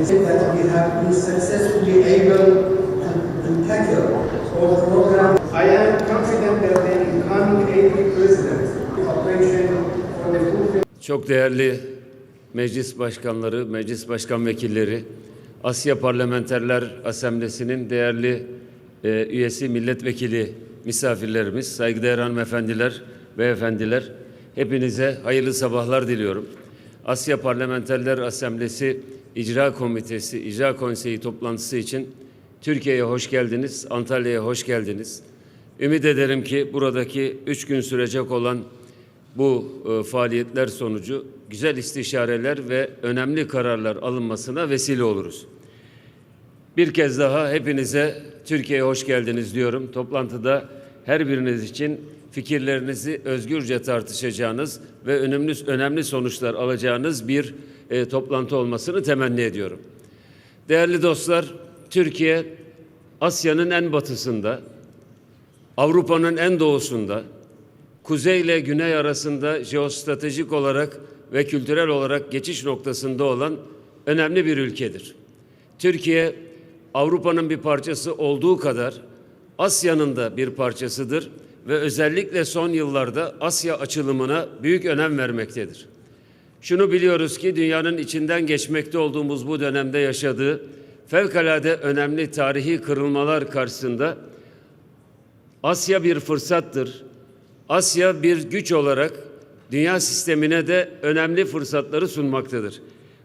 and it's that we have been successfully able to, to tackle all programs. I am confident that the incoming AP president, operation for the fulfillment Çok değerli meclis başkanları, meclis başkan vekilleri, Asya Parlamenterler Asamblesi'nin değerli e, üyesi milletvekili misafirlerimiz, saygıdeğer hanımefendiler, beyefendiler, hepinize hayırlı sabahlar diliyorum. Asya Parlamenterler Asamblesi İcra Komitesi, İcra Konseyi toplantısı için Türkiye'ye hoş geldiniz, Antalya'ya hoş geldiniz. Ümit ederim ki buradaki üç gün sürecek olan bu e, faaliyetler sonucu güzel istişareler ve önemli kararlar alınmasına vesile oluruz. Bir kez daha hepinize Türkiye'ye hoş geldiniz diyorum. Toplantıda her biriniz için fikirlerinizi özgürce tartışacağınız ve önemli önemli sonuçlar alacağınız bir e, toplantı olmasını temenni ediyorum. Değerli dostlar, Türkiye Asya'nın en batısında, Avrupa'nın en doğusunda, kuzey ile güney arasında jeostratejik olarak ve kültürel olarak geçiş noktasında olan önemli bir ülkedir. Türkiye Avrupa'nın bir parçası olduğu kadar Asya'nın da bir parçasıdır ve özellikle son yıllarda Asya açılımına büyük önem vermektedir. Şunu biliyoruz ki dünyanın içinden geçmekte olduğumuz bu dönemde yaşadığı fevkalade önemli tarihi kırılmalar karşısında Asya bir fırsattır. Asya bir güç olarak dünya sistemine de önemli fırsatları sunmaktadır.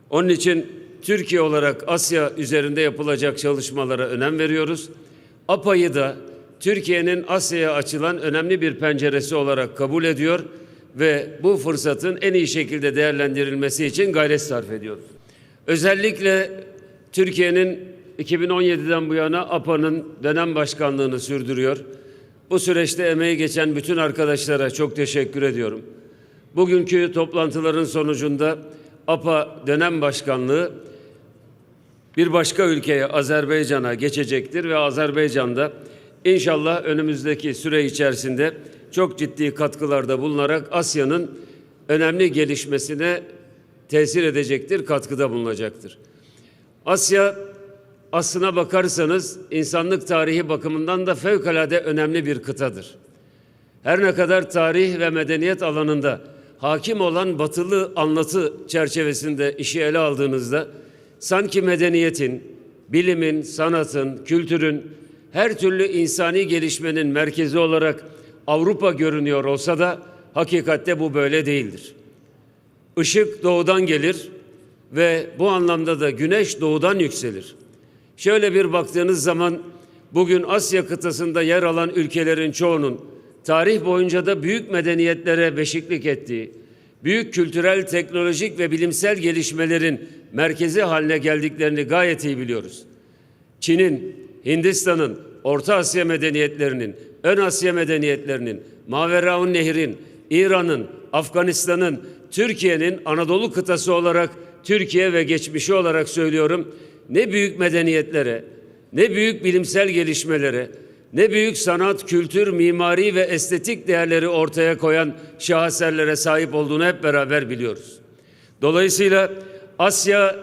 Onun için Türkiye olarak Asya üzerinde yapılacak çalışmalara önem veriyoruz. APA'yı da Türkiye'nin Asya'ya açılan önemli bir penceresi olarak kabul ediyor ve bu fırsatın en iyi şekilde değerlendirilmesi için gayret sarf ediyoruz. Özellikle Türkiye'nin 2017'den bu yana APA'nın dönem başkanlığını sürdürüyor. Bu süreçte emeği geçen bütün arkadaşlara çok teşekkür ediyorum. Bugünkü toplantıların sonucunda APA dönem başkanlığı bir başka ülkeye Azerbaycan'a geçecektir ve Azerbaycan'da inşallah önümüzdeki süre içerisinde çok ciddi katkılarda bulunarak Asya'nın önemli gelişmesine tesir edecektir, katkıda bulunacaktır. Asya aslına bakarsanız insanlık tarihi bakımından da fevkalade önemli bir kıtadır. Her ne kadar tarih ve medeniyet alanında hakim olan batılı anlatı çerçevesinde işi ele aldığınızda sanki medeniyetin, bilimin, sanatın, kültürün her türlü insani gelişmenin merkezi olarak Avrupa görünüyor olsa da hakikatte bu böyle değildir. Işık doğudan gelir ve bu anlamda da güneş doğudan yükselir. Şöyle bir baktığınız zaman bugün Asya kıtasında yer alan ülkelerin çoğunun tarih boyunca da büyük medeniyetlere beşiklik ettiği, büyük kültürel, teknolojik ve bilimsel gelişmelerin merkezi haline geldiklerini gayet iyi biliyoruz. Çin'in, Hindistan'ın, Orta Asya medeniyetlerinin, Ön Asya medeniyetlerinin, Maveraun Nehir'in, İran'ın, Afganistan'ın, Türkiye'nin Anadolu kıtası olarak Türkiye ve geçmişi olarak söylüyorum ne büyük medeniyetlere, ne büyük bilimsel gelişmelere, ne büyük sanat, kültür, mimari ve estetik değerleri ortaya koyan şaheserlere sahip olduğunu hep beraber biliyoruz. Dolayısıyla Asya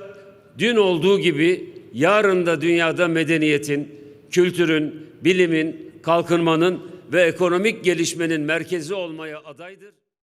dün olduğu gibi yarın da dünyada medeniyetin, kültürün, bilimin, kalkınmanın ve ekonomik gelişmenin merkezi olmaya adaydır.